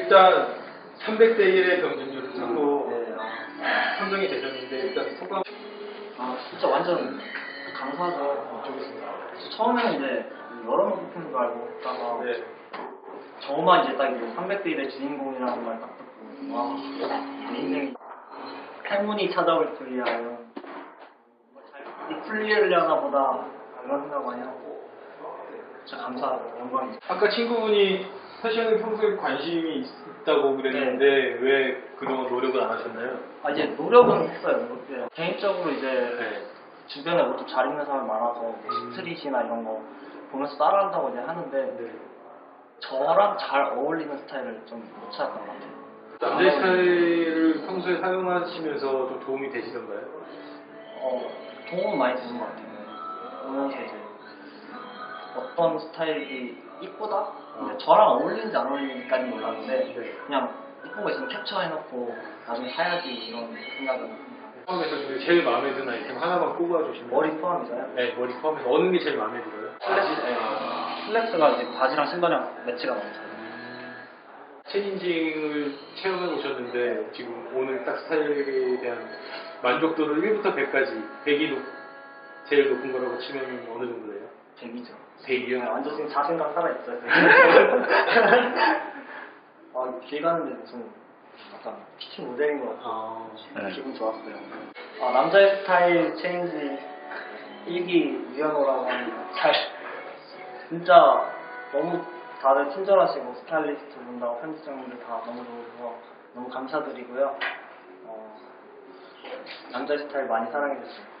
일단 300대 1의 경쟁률을 찾고 네, 아, 선정이 되셨는데 일단 소감 아, 진짜 완전 감사하죠. 좋겠습니다. 처음에는 이제 여러 명 뽑히는 줄 알고 있다가 네. 저만 이제 딱 300대 1의 주인공이라는 말 딱 듣고 와, 내 인생이 행운이 찾아올 줄이야. 이런 잘 풀리려나 보다 그런 생각 많이 하고 진짜 감사하고 영광이죠. 아까 친구분이 패션에 평소에 관심이 있다고 그랬는데 왜 그동안 노력을 안 하셨나요? 아 이제 노력은 했어요. 이제 개인적으로 이제 네. 주변에 옷도 잘 입는 사람이 많아서 스트릿이나 이런 거 보면서 따라한다고 이제 하는데 네. 저랑 잘 어울리는 스타일을 좀 못 찾았던 것 같아요. 남자 스타일을 평소에 사용하시면서 좀 도움이 되시던가요? 어, 도움은 많이 되는 것 같아요. 보면서 이제 어떤 스타일이 이쁘다? 근데 저랑 어울리는지 안 어울리는지까지는 몰랐는데 네. 그냥 이쁜 거 있으면 캡처해놓고 나중에 사야지 이런 생각은. 포함해서 중에 제일 마음에 드는 아이템 하나만 꼽아주시면 머리 포함이잖아요. 네 머리 포함해서 어느 게 제일 마음에 들어요? 슬랙스, 네. 슬랙스가 이제 바지랑 신발이랑 매치가 너무 잘 돼요. 체인징을 체험해 보셨는데 지금 오늘 딱 스타일에 대한 만족도를 1부터 100까지 100이 높, 제일 높은 거라고 치면 어느 정도 돼요? 100이죠. 100이요? 완전 지금 자신감 살아있어요. 아, 길 가는데 무슨 약간 PT 모델인 것 같아요. 아, 기분 좋았어요. 아, 남자의 스타일 체인지 1기 유연호라고 하는데 잘 진짜 너무 다들 친절하시고 스타일리스트 분하고 편집장님들 다 너무 좋으셔서 너무 감사드리고요. 어, 남자의 스타일 많이 사랑해주세요.